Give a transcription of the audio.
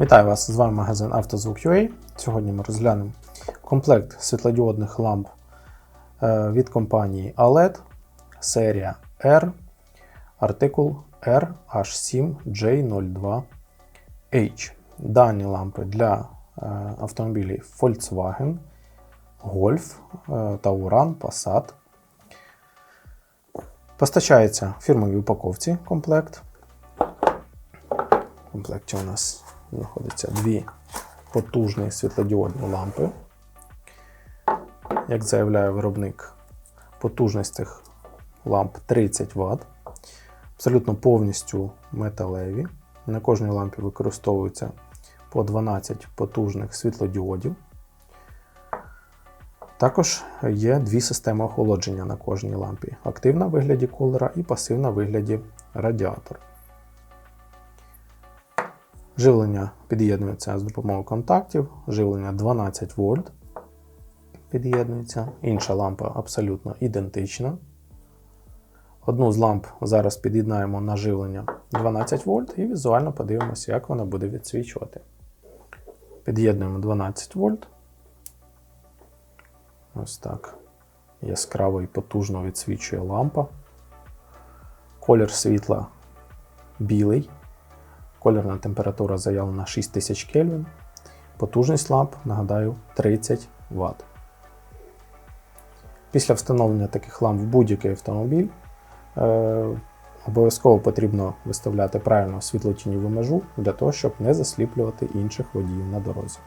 Вітаю вас! З вами магазин «Автозвук.UA». Сьогодні ми розглянемо комплект світлодіодних ламп е, від компанії OLED, серія R, артикул RH7J02H. Дані лампи для е, автомобілів Volkswagen, Golf, е, Tauran, Passat. Постачається в фірмовій упаковці комплект. В комплекті у нас знаходяться дві потужні світлодіодні лампи. Як заявляє виробник, потужність цих ламп 30 Вт. Абсолютно повністю металеві. На кожній лампі використовується по 12 потужних світлодіодів. Також є дві системи охолодження на кожній лампі: активна в вигляді кулера і пасивна в вигляді радіатора. Живлення під'єднується з допомогою контактів, живлення 12 вольт під'єднується. Інша лампа абсолютно ідентична. Одну з ламп зараз під'єднаємо на живлення 12 вольт і візуально подивимося, як вона буде відсвічувати. Під'єднуємо 12 вольт. Ось так. Яскраво і потужно відсвічує лампа. Колір світла білий. Колірна температура заявлена 6000 Кельвін. Потужність ламп, нагадаю, 30 Вт. Після встановлення таких ламп в будь-який автомобіль е, обов'язково потрібно виставляти правильно світлотіньову межу для того, щоб не засліплювати інших водіїв на дорозі.